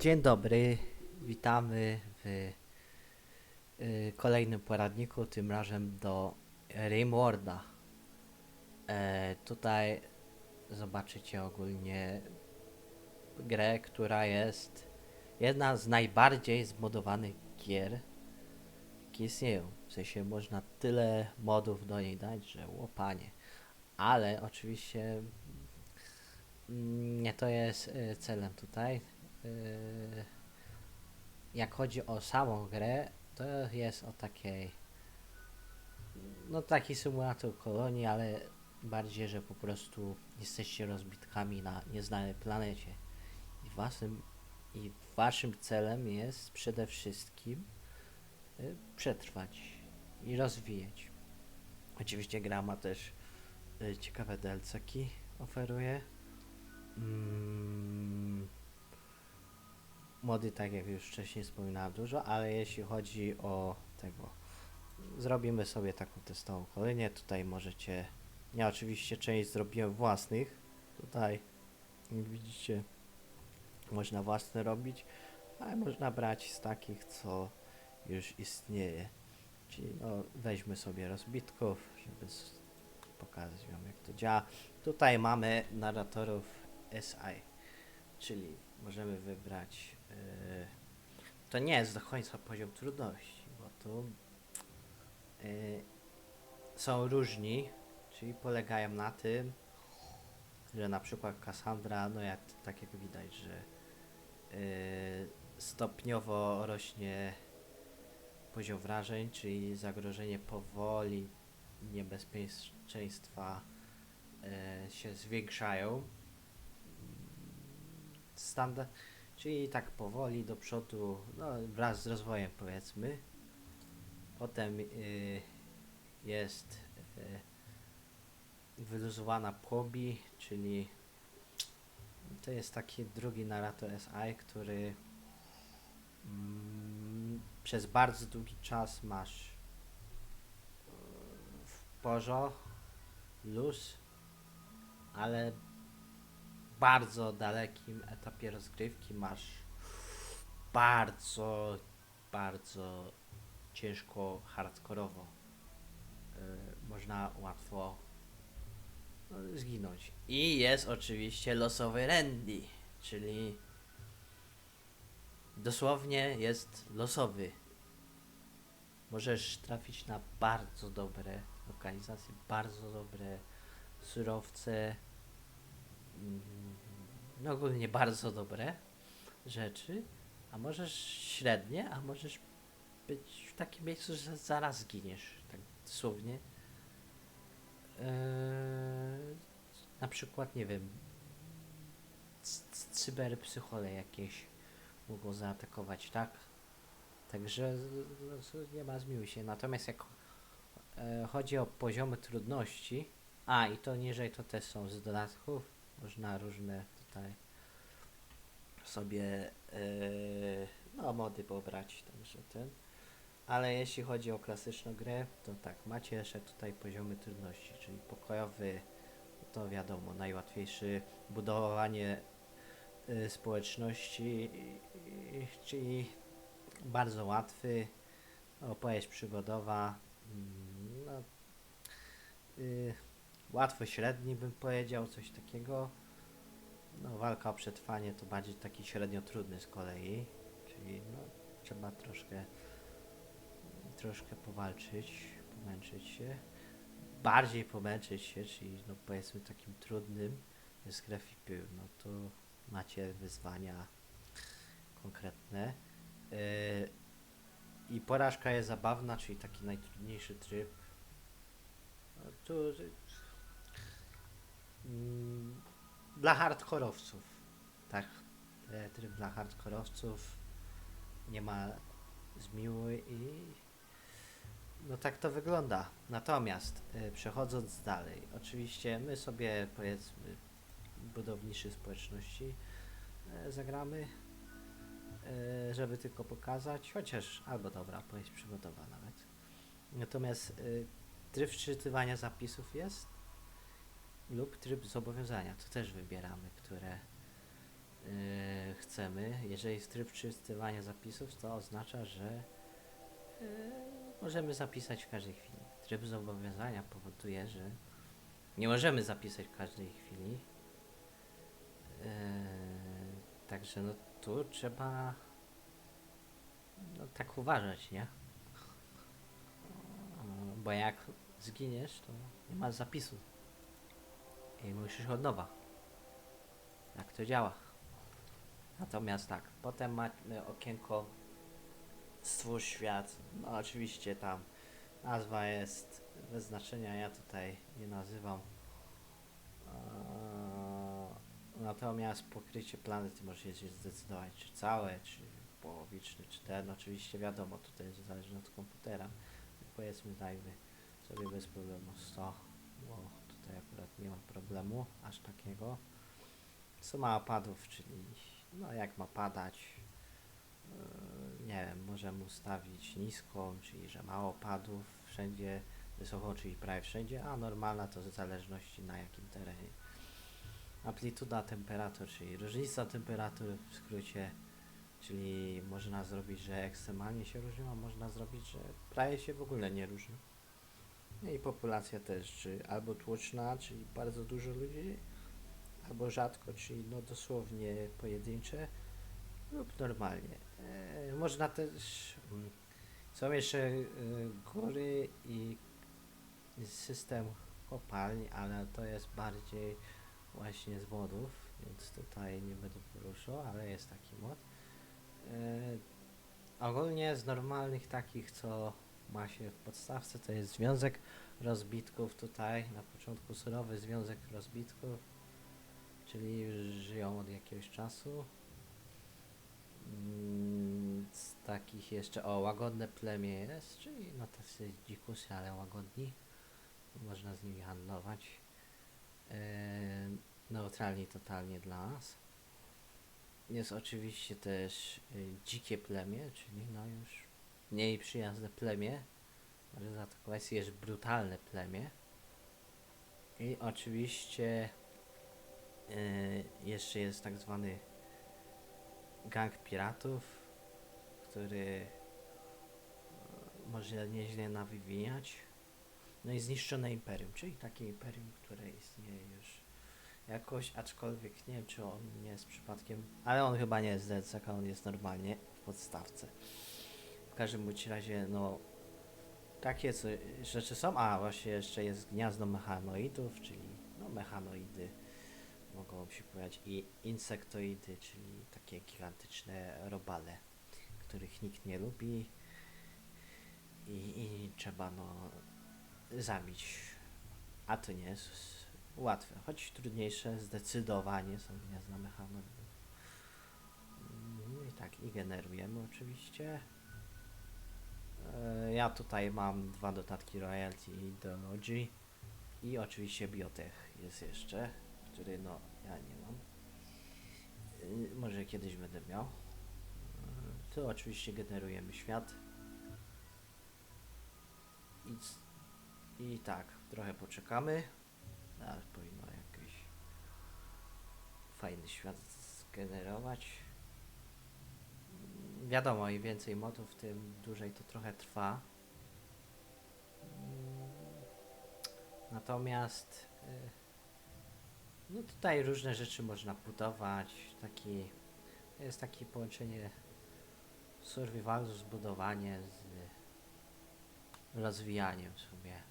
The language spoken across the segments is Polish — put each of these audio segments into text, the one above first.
Dzień dobry, witamy w y, kolejnym poradniku, tym razem do Rimworlda. E, tutaj zobaczycie ogólnie grę, która jest jedna z najbardziej zmodowanych gier, jakie istnieją. W sensie można tyle modów do niej dać, że łopanie. Ale oczywiście mm, nie to jest y, celem tutaj. Y, jak chodzi o samą grę, to jest o takiej. No, taki symulator kolonii, ale bardziej, że po prostu jesteście rozbitkami na nieznanej planecie. I waszym, i waszym celem jest przede wszystkim y, przetrwać i rozwijać. Oczywiście gra ma też y, ciekawe DLC-ki, oferuje. Mm, mody, tak jak już wcześniej wspominałem, dużo, ale jeśli chodzi o tego, zrobimy sobie taką testową kolonię. Tutaj możecie, ja oczywiście część zrobiłem własnych. Tutaj, jak widzicie, można własne robić, ale można brać z takich, co już istnieje. Czyli no, weźmy sobie rozbitków, żeby pokazać wam jak to działa. Tutaj mamy narratorów SI, czyli możemy wybrać. Yy, to nie jest do końca poziom trudności, bo tu yy, są różni, czyli polegają na tym, że na przykład Cassandra, no jak tak jak widać, że yy, stopniowo rośnie poziom wrażeń, czyli zagrożenie powoli, niebezpieczeństwa e, się zwiększają. Standard, czyli tak powoli do przodu, no, wraz z rozwojem powiedzmy. Potem y, jest y, wyluzowana pobi, czyli to jest taki drugi narrator SI, który mm, przez bardzo długi czas masz w porzo luz, ale bardzo dalekim etapie rozgrywki masz bardzo, bardzo ciężko hardkorowo. Y, można łatwo no, zginąć. I jest oczywiście losowy Randy, czyli dosłownie jest losowy. Możesz trafić na bardzo dobre lokalizacje, bardzo dobre surowce, mm, ogólnie bardzo dobre rzeczy, a możesz średnie, a możesz być w takim miejscu, że zaraz zginiesz, tak dosłownie. Eee, na przykład, nie wiem, cyberpsychole jakieś mogą zaatakować, tak? Także nie ma zmiłuj się. Natomiast jak e, chodzi o poziomy trudności, a i to niżej to też są z dodatków, można różne tutaj sobie e, no mody pobrać, także ten. Ale jeśli chodzi o klasyczną grę, to tak, macie jeszcze tutaj poziomy trudności, czyli pokojowy, to wiadomo, najłatwiejszy, budowanie y, społeczności, y, y, czyli bardzo łatwy, opowieść przygodowa, mm, no, y, łatwo średni bym powiedział, coś takiego. No, walka o przetrwanie to bardziej taki średnio trudny z kolei, czyli no, trzeba troszkę troszkę powalczyć, pomęczyć się. Bardziej pomęczyć się, czyli no powiedzmy takim trudnym jest krew i pył, no to macie wyzwania konkretne. Yy, I porażka jest zabawna, czyli taki najtrudniejszy tryb. No tu dla hardkorowców, tak, tryb dla hardkorowców nie ma zmiły i no tak to wygląda. Natomiast y, przechodząc dalej, oczywiście my sobie powiedzmy budowniczy społeczności y, zagramy, y, żeby tylko pokazać, chociaż albo dobra, powieść przygotowa nawet. Natomiast tryb wczytywania zapisów jest lub tryb zobowiązania, to też wybieramy, które yy, chcemy. Jeżeli jest tryb czystywania zapisów, to oznacza, że yy, możemy zapisać w każdej chwili. Tryb zobowiązania powoduje, że nie możemy zapisać w każdej chwili. Yy, także no tu trzeba no, tak uważać, nie? Bo jak zginiesz, to nie masz zapisu. I musisz od nowa. Jak to działa. Natomiast tak, potem mamy okienko Stwórz świat. No oczywiście tam nazwa jest bez znaczenia, ja tutaj nie nazywam. Eee, Natomiast pokrycie planety możecie się zdecydować, czy całe, czy połowiczne, czy ten. Oczywiście wiadomo, tutaj jest zależne od komputera. Powiedzmy dajmy sobie bez problemu 100, bo tutaj akurat nie ma problemu aż takiego. Co ma opadów, czyli no jak ma padać, yy, nie wiem, możemy ustawić niską, czyli że mało opadów, wszędzie wysoką, czyli prawie wszędzie, a normalna to w zależności na jakim terenie. Amplituda temperatur, czyli różnica temperatur w skrócie, czyli można zrobić, że ekstremalnie się różnią, a można zrobić, że prawie się w ogóle nie różnią. No i populacja też, czy albo tłoczna, czyli bardzo dużo ludzi, albo rzadko, czyli no dosłownie pojedyncze, lub normalnie. E, można też, mm, są jeszcze e, góry i system kopalń, ale to jest bardziej właśnie z modów, więc tutaj nie będę poruszał, ale jest taki mod. E, ogólnie z normalnych takich, co ma się w podstawce, to jest związek rozbitków tutaj, na początku surowy związek rozbitków, czyli żyją od jakiegoś czasu. Mm, Z takich jeszcze, o, łagodne plemię jest, czyli no tacy dzikusy, ale łagodni. Można z nimi handlować. Eee, neutralni totalnie dla nas. Jest oczywiście też y, dzikie plemię, czyli no już mniej przyjazne plemię. Może zaatakować jest brutalne plemię. I oczywiście y, jeszcze jest tak zwany gang piratów, który y, może nieźle nawywijać. No i zniszczone imperium, czyli takie imperium, które istnieje już jakoś, aczkolwiek nie wiem, czy on nie jest przypadkiem, ale on chyba nie jest Zedzak, on jest normalnie w podstawce. Każdym bądź razie, no, takie co, rzeczy są, a właśnie jeszcze jest gniazdo mechanoidów, czyli no, mechanoidy mogą się pojawiać i insektoidy, czyli takie gigantyczne robale, których nikt nie lubi i, i trzeba no zabić. A to nie jest łatwe, choć trudniejsze zdecydowanie są gniazda mechanoidów. Mm, I tak, i generujemy oczywiście. E, Ja tutaj mam dwa dodatki royalty i ideology i oczywiście biotech jest jeszcze, który no ja nie mam. Y, Może kiedyś będę miał. Y, Tu oczywiście generujemy świat. I, I tak, trochę poczekamy. Ale powinno jakiś fajny świat zgenerować. Wiadomo, im więcej modów, tym dłużej to trochę trwa. Mm, Natomiast y, no tutaj różne rzeczy można budować. Taki jest takie połączenie survivalu, zbudowanie z rozwijaniem sobie.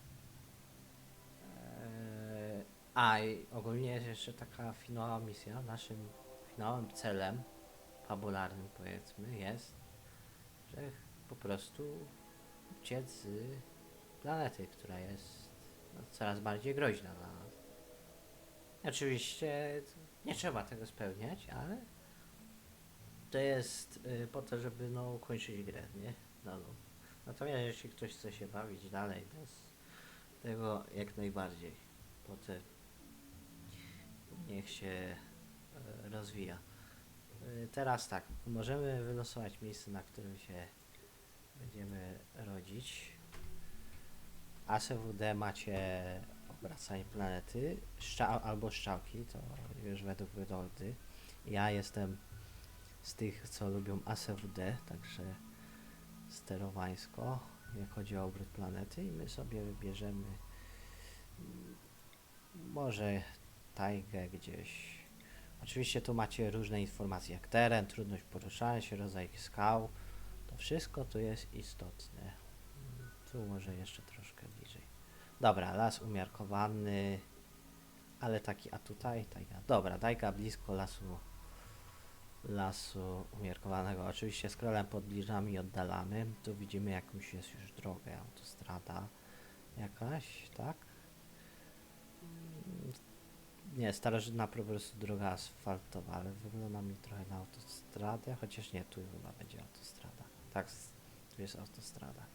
Eee, A i ogólnie jest jeszcze taka finała misja. Naszym finałowym celem fabularnym powiedzmy jest, że po prostu uciec z planety, która jest no, coraz bardziej groźna dla nas. Oczywiście nie trzeba tego spełniać, ale to jest y, po to, żeby no ukończyć grę, nie? No, no. Natomiast jeśli ktoś chce się bawić dalej bez tego jak najbardziej, potem niech się y, rozwija. Y, teraz tak, możemy wylosować miejsce, na którym się będziemy rodzić. ASWD macie obracanie planety, szcza albo szczałki, to już według wydoldy. Ja jestem z tych, co lubią ASWD, także sterowańsko, jak chodzi o obrót planety i my sobie wybierzemy mm, może tajgę gdzieś. Oczywiście tu macie różne informacje, jak teren, trudność poruszania się, rodzaj skał. To wszystko tu jest istotne. Tu może jeszcze troszkę bliżej. Dobra, las umiarkowany, ale taki, a tutaj tajga. Dobra, tajga blisko lasu lasu umiarkowanego. Oczywiście scrollem podbliżamy i oddalamy. Tu widzimy jakąś jest już drogę, autostrada jakaś, tak? Nie, starożytna po prostu droga asfaltowa, ale wygląda mi trochę na autostradę, chociaż nie, tu chyba będzie autostrada. Tak, tu jest autostrada.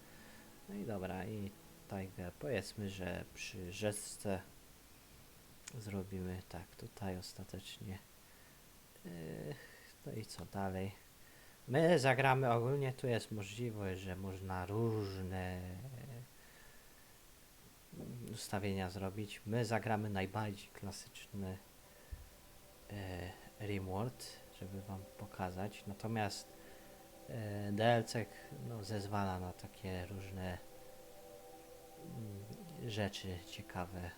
No i dobra, i tajgę, powiedzmy, że przy rzeczce zrobimy tak, tutaj ostatecznie. Yy, no i co dalej? My zagramy ogólnie, tu jest możliwość, że można różne ustawienia zrobić. My zagramy najbardziej klasyczny e, Rimworld, żeby wam pokazać. Natomiast e, DLC no, zezwala na takie różne mm, rzeczy ciekawe,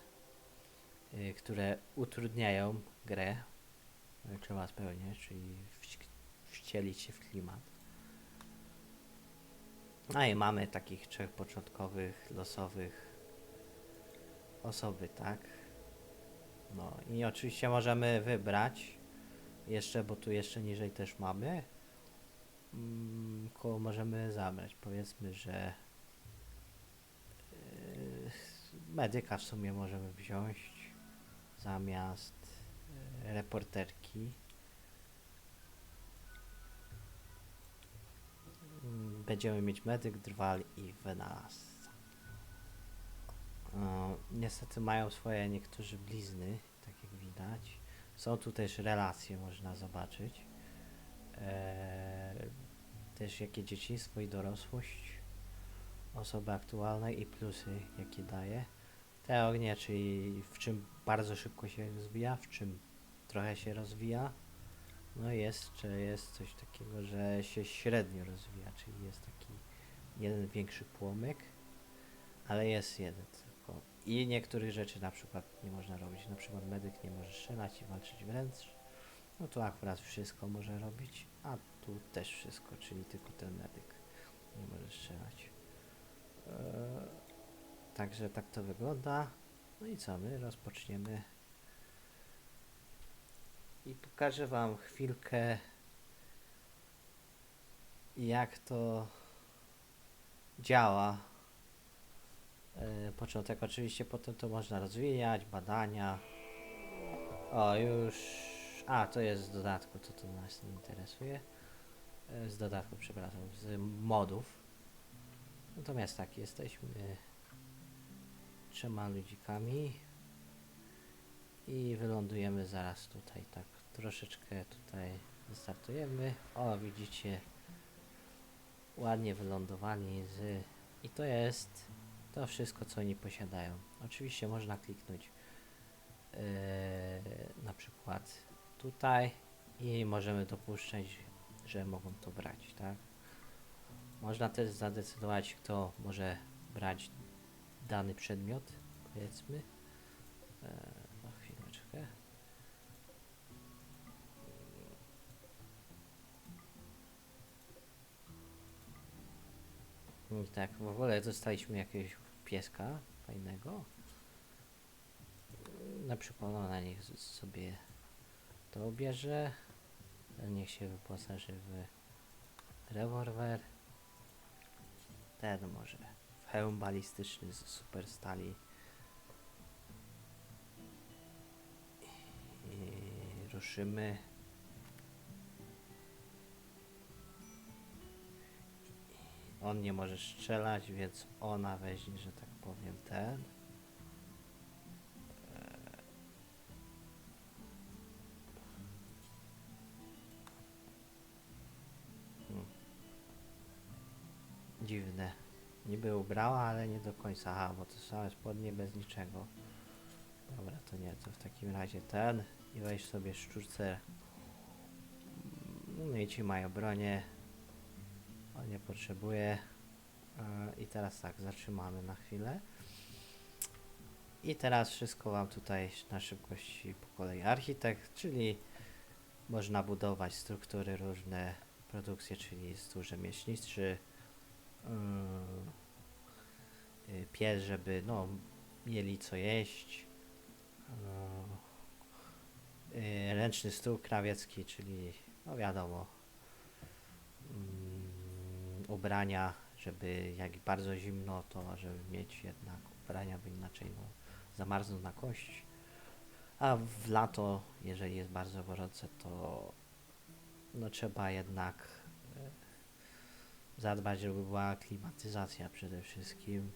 y, które utrudniają grę. y, Trzeba spełniać, czyli wci- wcielić się w klimat. No i mamy takich trzech początkowych, losowych osoby, tak? No i oczywiście możemy wybrać jeszcze, bo tu jeszcze niżej też mamy. Mm, koło możemy zabrać. Powiedzmy, że yy, medyka w sumie możemy wziąć zamiast yy, reporterki. Mm, Będziemy mieć medyk, drwal i wynalazca. Niestety mają swoje niektórzy blizny, tak jak widać. Są tu też relacje, można zobaczyć. E, też jakie dzieciństwo i dorosłość osoby aktualnej i plusy, jakie daje. Te ognie, czyli w czym bardzo szybko się rozwija, w czym trochę się rozwija. No jeszcze jest coś takiego, że się średnio rozwija, czyli jest taki jeden większy płomyk, ale jest jeden. I niektórych rzeczy na przykład nie można robić. Na przykład medyk nie może strzelać i walczyć wręcz. No tu akurat wszystko może robić, a tu też wszystko, czyli tylko ten medyk nie może strzelać. Eee, także tak to wygląda. No i co, my rozpoczniemy. I pokażę Wam chwilkę, jak to działa. E, początek oczywiście, potem to można rozwijać, badania. O, już. A, to jest z dodatku, to to nas nie interesuje. E, Z dodatku, przepraszam, z modów. Natomiast tak, jesteśmy trzema ludzikami i wylądujemy zaraz tutaj, tak troszeczkę tutaj wystartujemy. O, widzicie, ładnie wylądowani z... I to jest to wszystko, co oni posiadają. Oczywiście można kliknąć yy, na przykład tutaj i możemy dopuszczać, że mogą to brać, tak? Można też zadecydować, kto może brać dany przedmiot, powiedzmy. Eee, I tak, w ogóle dostaliśmy jakiegoś pieska fajnego. Na przykład ona niech sobie to bierze. Niech się wyposaży w rewolwer. Ten może w hełm balistyczny z super stali. I ruszymy. On nie może strzelać, więc ona weźmie, że tak powiem, ten. Hmm. Dziwne. Niby ubrała, ale nie do końca. Aha, bo to same spodnie bez niczego. Dobra, to nie, to w takim razie ten i weź sobie szczurce No i ci mają bronię. On nie potrzebuje. E, I teraz tak, zatrzymamy na chwilę. I teraz wszystko wam tutaj na szybkości po kolei. Architekt, czyli można budować struktury różne, produkcje, czyli stół rzemieślniczy, yy, yy, pies, żeby no, mieli co jeść, yy, ręczny stół krawiecki, czyli no wiadomo, mm, ubrania, żeby jak bardzo zimno, to żeby mieć jednak ubrania, bo inaczej no, zamarzną na kość. A w lato, jeżeli jest bardzo gorące, to no trzeba jednak e, zadbać, żeby była klimatyzacja przede wszystkim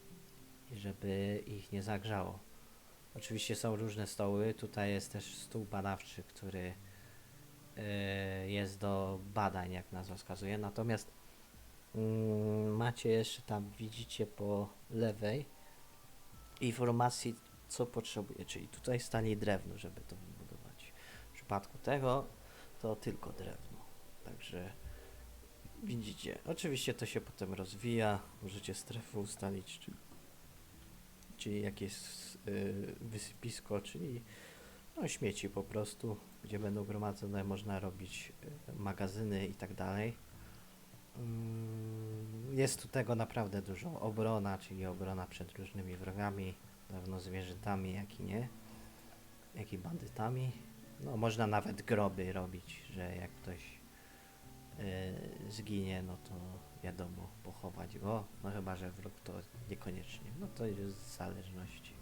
i żeby ich nie zagrzało. Oczywiście są różne stoły. Tutaj jest też stół badawczy, który e, jest do badań, jak nazwa wskazuje. Natomiast macie jeszcze tam, widzicie po lewej informacji, co potrzebuje. Czyli tutaj stanie drewno, żeby to wybudować. W przypadku tego to tylko drewno. Także widzicie. Oczywiście to się potem rozwija. Możecie strefę ustalić, czy, czyli jakieś y, wysypisko, czyli no, śmieci po prostu, gdzie będą gromadzone, można robić y, magazyny i tak dalej. Mm, Jest tu tego naprawdę dużo. Obrona, czyli obrona przed różnymi wrogami, zarówno zwierzętami, jak i nie, jak i bandytami. No, można nawet groby robić, że jak ktoś y, zginie, no to wiadomo, pochować go. No chyba, że wróg to niekoniecznie. No to jest w zależności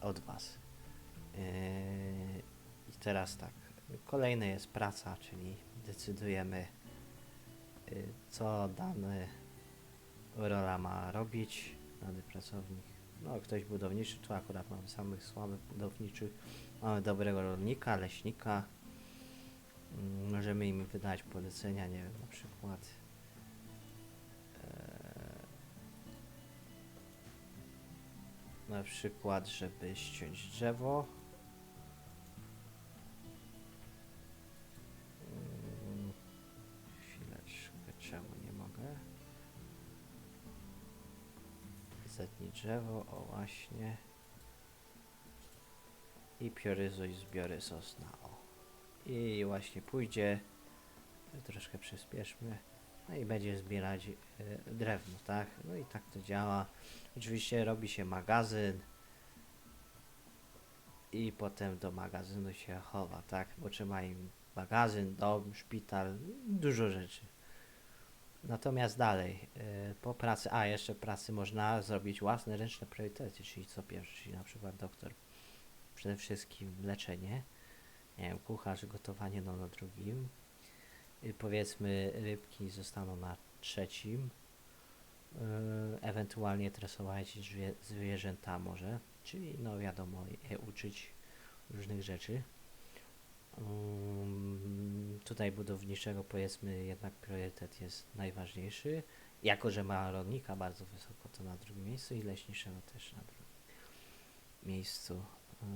od Was. Yy, I teraz tak. Kolejne jest praca, czyli decydujemy, co dany rola ma robić, dany pracownik. No, ktoś budowniczy, tu akurat mamy samych słabych budowniczych. Mamy dobrego rolnika, leśnika. Mm, Możemy im wydać polecenia, nie wiem, na przykład. e, Na przykład, żeby ściąć drzewo. Drzewo, o właśnie. I pioryzuj zbiory sosna, o. I właśnie pójdzie, troszkę przyspieszmy, no i będzie zbierać e, drewno, tak? No i tak to działa. Oczywiście robi się magazyn i potem do magazynu się chowa, tak? Bo trzeba im magazyn, dom, szpital, dużo rzeczy. Natomiast dalej, y, po pracy, a jeszcze pracy można zrobić własne ręczne priorytety, czyli co pierwszy, czyli na przykład doktor. Przede wszystkim leczenie, nie wiem, kucharz, gotowanie no na drugim. Y, Powiedzmy rybki zostaną na trzecim. Y, Ewentualnie tresować zwie, zwierzęta może, czyli no wiadomo, je uczyć różnych rzeczy. Um, tutaj budowniczego powiedzmy jednak priorytet jest najważniejszy. Jako, że ma rolnika bardzo wysoko, to na drugim miejscu i leśniczego też na drugim miejscu. Yy,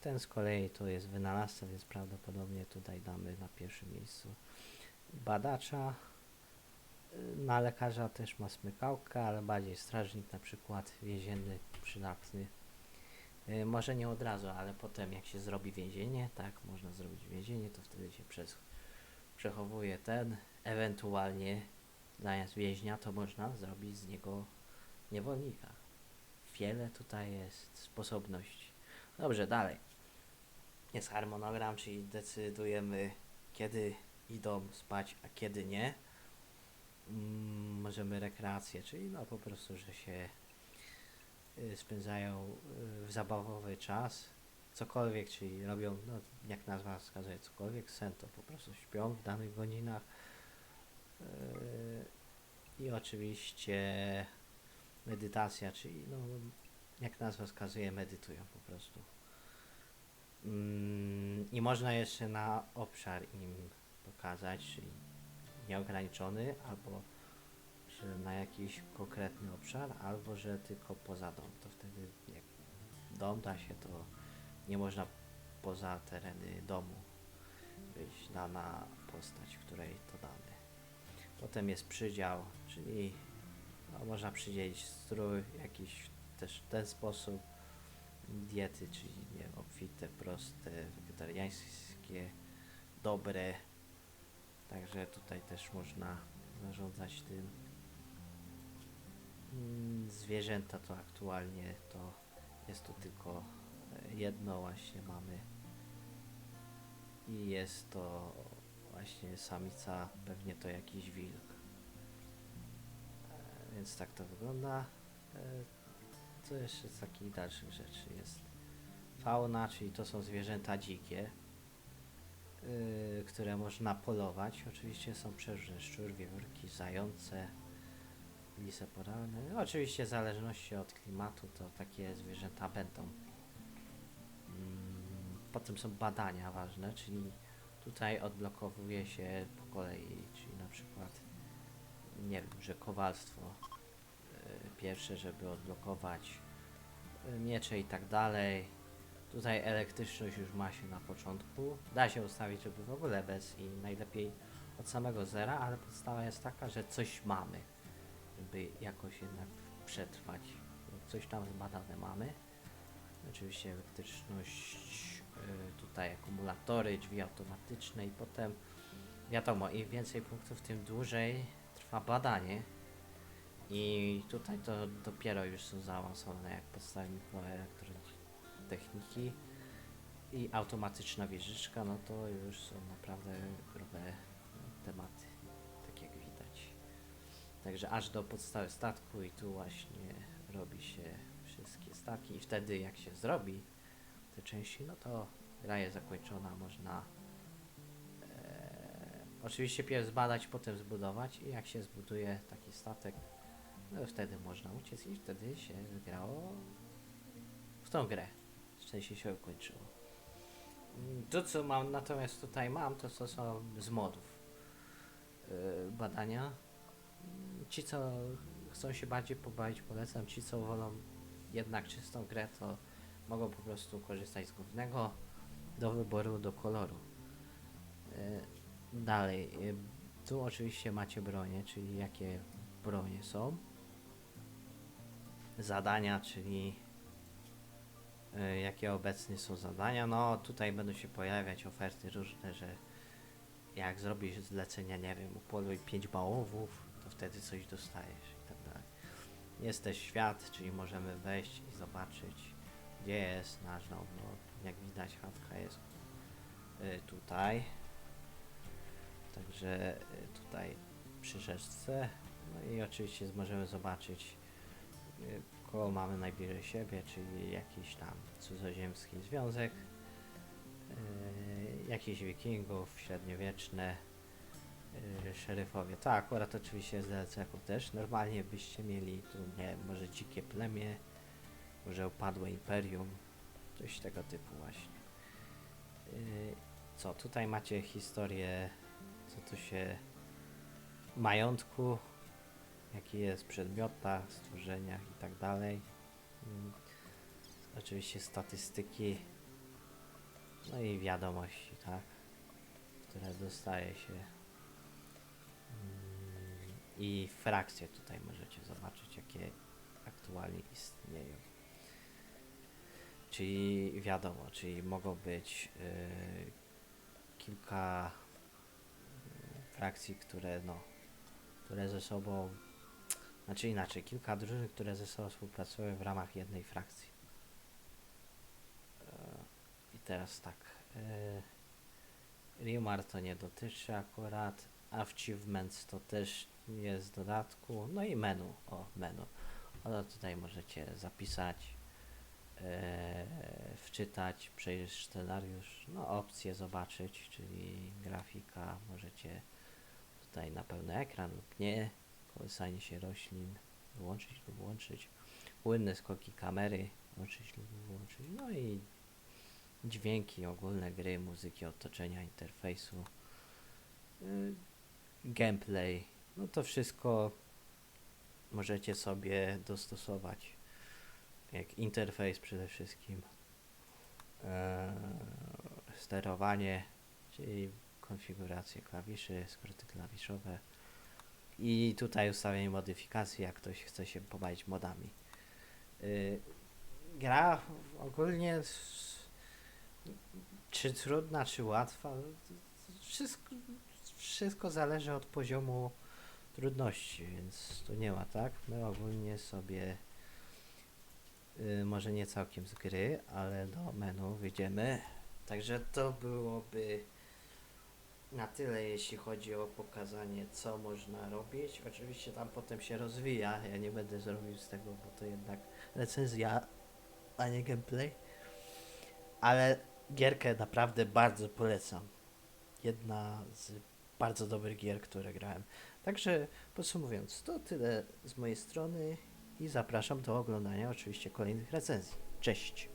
Ten z kolei to jest wynalazca, więc prawdopodobnie tutaj damy na pierwszym miejscu badacza. Yy, Na lekarza też ma smykałkę, ale bardziej strażnik, na przykład więzienny, przydatny. Y, Może nie od razu, ale potem jak się zrobi więzienie, tak, można zrobić więzienie, to wtedy się przechowuje ten, ewentualnie zamiast więźnia, to można zrobić z niego niewolnika. Wiele tutaj jest sposobności. Dobrze, dalej. Jest harmonogram, czyli decydujemy, kiedy idą spać, a kiedy nie. Mm, możemy rekreację, czyli no po prostu, że się spędzają y, w zabawowy czas, cokolwiek, czyli robią, no, jak nazwa wskazuje, cokolwiek, sen to po prostu śpią w danych godzinach. Yy, I oczywiście medytacja, czyli no, jak nazwa wskazuje, medytują po prostu. Mm, I można jeszcze na obszar im pokazać, czyli nieograniczony, albo na jakiś konkretny obszar, albo że tylko poza dom. To wtedy jak dom da się, to nie można poza tereny domu. być dana postać, której to damy. Potem jest przydział, czyli no, można przydzielić strój jakiś też w ten sposób. Diety, czyli nie obfite, proste, wegetariańskie, dobre. Także tutaj też można zarządzać tym. Mm, Zwierzęta to aktualnie to jest to tylko e, jedno właśnie mamy. I jest to właśnie samica, pewnie to jakiś wilk. E, Więc tak to wygląda. E, Co jeszcze z takich dalszych rzeczy jest? Fauna, czyli to są zwierzęta dzikie, które można polować. Oczywiście są przeróżne szczur, wiewiórki, zające, polarne. No, oczywiście w zależności od klimatu to takie zwierzęta będą. Mm, Potem są badania ważne, czyli tutaj odblokowuje się po kolei, czyli na przykład nie wiem, że kowalstwo y, pierwsze, żeby odblokować y, miecze i tak dalej. Tutaj elektryczność już ma się na początku. Da się ustawić, żeby w ogóle bez i najlepiej od samego zera, ale podstawa jest taka, że coś mamy, żeby jakoś jednak przetrwać. Coś tam zbadane mamy. Oczywiście elektryczność, y, tutaj akumulatory, drzwi automatyczne i potem wiadomo, im więcej punktów, tym dłużej trwa badanie. I tutaj to dopiero już są zaawansowane jak podstawy mikroelektroniki i automatyczna wieżyczka, no to już są naprawdę grube tematy. Także aż do podstawy statku i tu właśnie robi się wszystkie statki i wtedy jak się zrobi te części, no to gra jest zakończona, można e, oczywiście pierw zbadać, potem zbudować i jak się zbuduje taki statek, no wtedy można uciec i wtedy się grało w tą grę. Szczęście się ukończyło. To co mam, natomiast tutaj mam, to co są z modów yy, badania. Ci co chcą się bardziej pobawić polecam, ci co wolą jednak czystą grę to mogą po prostu korzystać z głównego do wyboru, do koloru. Yy, Dalej, yy, tu oczywiście macie bronie, czyli jakie bronie są. Zadania, czyli y, jakie obecnie są zadania. No tutaj będą się pojawiać oferty różne, że jak zrobisz zlecenia, nie wiem, upoluj 5 bałowów, to wtedy coś dostajesz i tak dalej. Jest też świat, czyli możemy wejść i zobaczyć, gdzie jest nasz dom. No, jak widać, chatka jest y, tutaj. Także y, tutaj przy rzeczce. No i oczywiście możemy zobaczyć y, kogo mamy najbliżej siebie, czyli jakiś tam cudzoziemski związek, jakichś wikingów, średniowieczne, yy, szeryfowie. To akurat oczywiście jest DLC-ków też. Normalnie byście mieli tu, nie może dzikie plemię, może upadłe imperium, coś tego typu właśnie. Yy, co, tutaj macie historię, co tu się majątku, jaki jest w przedmiotach, stworzeniach i tak dalej. Mm, Oczywiście statystyki, no i wiadomości, tak, które dostaje się. I frakcje tutaj możecie zobaczyć, jakie aktualnie istnieją. Czyli wiadomo, czyli mogą być yy, kilka yy, frakcji, które no, które ze sobą znaczy inaczej, kilka drużyn, które ze sobą współpracują w ramach jednej frakcji. E, I teraz tak. E, Rimar to nie dotyczy akurat. Achievements to też jest dodatku. No i menu. O, menu. Ono tutaj możecie zapisać, e, wczytać, przejrzeć scenariusz, no opcje zobaczyć, czyli grafika. Możecie tutaj na pełny ekran lub nie kołysanie się roślin, wyłączyć lub włączyć, płynne skoki kamery, włączyć lub wyłączyć, no i dźwięki ogólne gry, muzyki, otoczenia, interfejsu, y, gameplay, no to wszystko możecie sobie dostosować, jak interfejs przede wszystkim, e, sterowanie, czyli konfigurację klawiszy, skróty klawiszowe i tutaj ustawienie modyfikacji, jak ktoś chce się pobawić modami. Y, gra ogólnie czy trudna, czy łatwa, wszystko, wszystko zależy od poziomu trudności, więc tu nie ma tak. My ogólnie sobie y, może nie całkiem z gry, ale do menu wyjdziemy. Także to byłoby na tyle, jeśli chodzi o pokazanie, co można robić. Oczywiście tam potem się rozwija. Ja nie będę zrobił z tego, bo to jednak recenzja, a nie gameplay. Ale gierkę naprawdę bardzo polecam. Jedna z bardzo dobrych gier, które grałem. Także podsumowując, to tyle z mojej strony i zapraszam do oglądania oczywiście kolejnych recenzji. Cześć!